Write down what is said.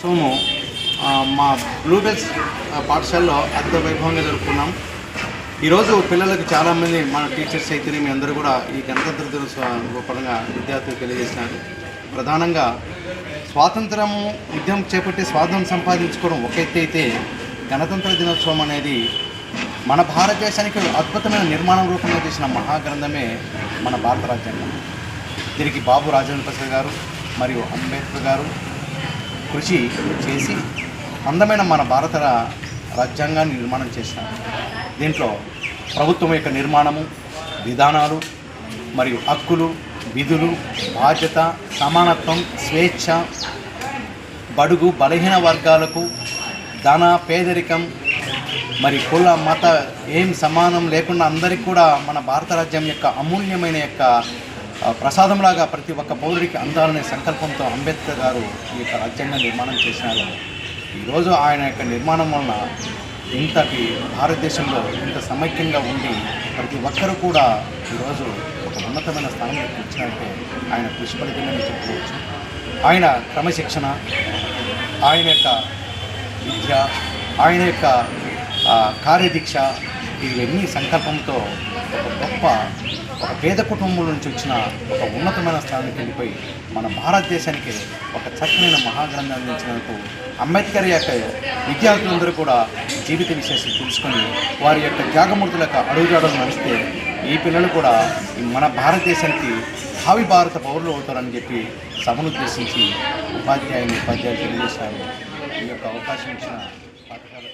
సోము మా బ్లూబెల్స్ పాఠశాలలో అత్యంత వైభవంగా జరుపుకున్నాం. ఈరోజు పిల్లలకు చాలామంది మన టీచర్స్ అయితే మీ అందరూ కూడా ఈ గణతంత్ర దినోత్సవ పరంగా విద్యార్థులకు తెలియజేసినారు. ప్రధానంగా స్వాతంత్రము యుద్ధం చేపట్టి స్వాతంత్రం సంపాదించుకోవడం ఒక అయితే గణతంత్ర దినోత్సవం అనేది మన భారతదేశానికి అద్భుతమైన నిర్మాణం రూపంలో చేసిన మహాగ్రంథమే మన భారత రాజ్యాంగం. దీనికి బాబు రాజేంద్ర ప్రసాద్ గారు మరియు అంబేద్కర్ గారు కృషి చేసి అందమైన మన భారత రాజ్యాంగాన్ని నిర్మాణం చేసినారు దీంట్లో ప్రభుత్వం యొక్క నిర్మాణము విధానాలు మరియు హక్కులు విధులు బాధ్యత సమానత్వం స్వేచ్ఛ బడుగు బలహీన వర్గాలకు ధన పేదరికం మరి కుల మత ఏం సమానం లేకుండా అందరికీ కూడా మన భారత రాజ్యం యొక్క అమూల్యమైన యొక్క ప్రసాదంలాగా ప్రతి ఒక్క పౌరుడికి అందాలనే సంకల్పంతో అంబేద్కర్ గారు ఈ యొక్క రాజ్యాంగం నిర్మాణం చేసినారు. ఈరోజు ఆయన యొక్క నిర్మాణం వలన ఇంతటి భారతదేశంలో ఇంత సమైక్యంగా ఉండి ప్రతి ఒక్కరూ కూడా ఈరోజు ఒక ఉన్నతమైన స్థానంలోకి వచ్చినట్టే ఆయన కృషి ఫలితంగానే చెప్పుకోవచ్చు. ఆయన క్రమశిక్షణ ఆయన యొక్క విద్య ఆయన యొక్క కార్యదీక్ష ఇవన్నీ సంకల్పంతో ఒక గొప్ప ఒక పేద కుటుంబం నుంచి వచ్చిన ఒక ఉన్నతమైన స్థానానికి వెళ్ళిపోయి మన భారతదేశానికి ఒక చక్కనైన మహాగ్రంథం అందించినందుకు అంబేద్కర్ యొక్క విద్యార్థులందరూ కూడా జీవిత విశేషం తెలుసుకొని వారి యొక్క త్యాగమూర్తుల యొక్క అడుగుజాడలు నడిస్తే ఈ పిల్లలు కూడా మన భారతదేశానికి భావి భారత పౌరులు అవుతారని చెప్పి సభను ఉద్దేశించి ఉపాధ్యాయులు ఉపాధ్యాయులు తెలియజేశారు. ఈ యొక్క అవకాశం ఇచ్చిన పాఠశాల